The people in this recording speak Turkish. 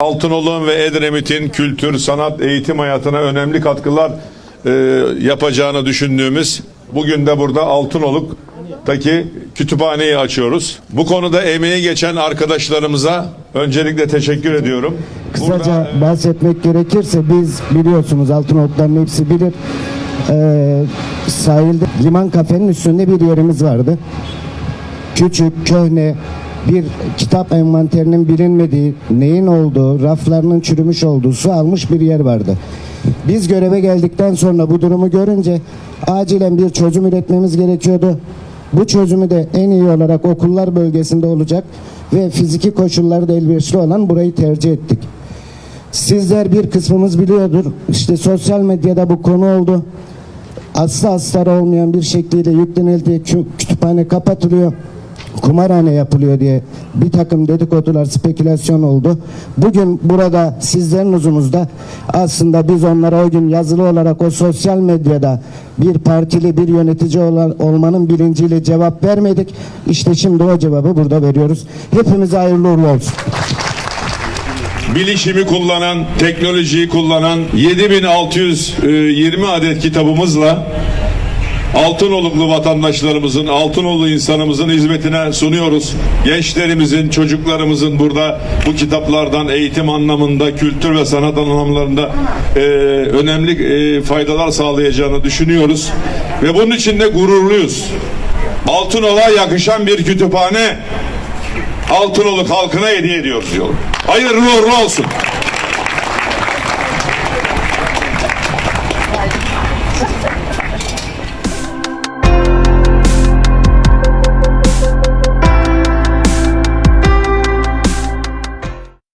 Altınoluk'un ve Edremit'in kültür, sanat, eğitim hayatına önemli katkılar e, yapacağını düşündüğümüz bugün de burada Altınoluk'taki kütüphaneyi açıyoruz. Bu konuda emeği geçen arkadaşlarımıza öncelikle teşekkür ediyorum. Kısaca Burada, bahsetmek gerekirse biz biliyorsunuz Altınolukların hepsi bilir. Ee, sahilde liman kafenin üstünde bir yerimiz vardı. Küçük, köhne bir kitap envanterinin bilinmediği, neyin olduğu, raflarının çürümüş olduğu, su almış bir yer vardı. Biz göreve geldikten sonra bu durumu görünce acilen bir çözüm üretmemiz gerekiyordu. Bu çözümü de en iyi olarak okullar bölgesinde olacak ve fiziki koşulları da elverişli olan burayı tercih ettik. Sizler bir kısmımız biliyordur. İşte sosyal medyada bu konu oldu. Aslı astarı olmayan bir şekliyle yüklenildi. Kü- Kütüphane kapatılıyor. Kumarhane yapılıyor diye bir takım dedikodular, spekülasyon oldu. Bugün burada sizlerin huzurunuzda aslında biz onlara o gün yazılı olarak o sosyal medyada bir partili bir yönetici olan, olmanın bilinciyle cevap vermedik. İşte şimdi o cevabı burada veriyoruz. Hepimize hayırlı uğurlu olsun. bilişimi kullanan, teknolojiyi kullanan 7620 adet kitabımızla Altınoluklu vatandaşlarımızın, Altınoluklu insanımızın hizmetine sunuyoruz. Gençlerimizin, çocuklarımızın burada bu kitaplardan eğitim anlamında, kültür ve sanat anlamlarında e, önemli e, faydalar sağlayacağını düşünüyoruz. Ve bunun için de gururluyuz. Altınoluk'a yakışan bir kütüphane Altınoluk halkına hediye ediyoruz diyor. Hayırlı uğurlu olsun.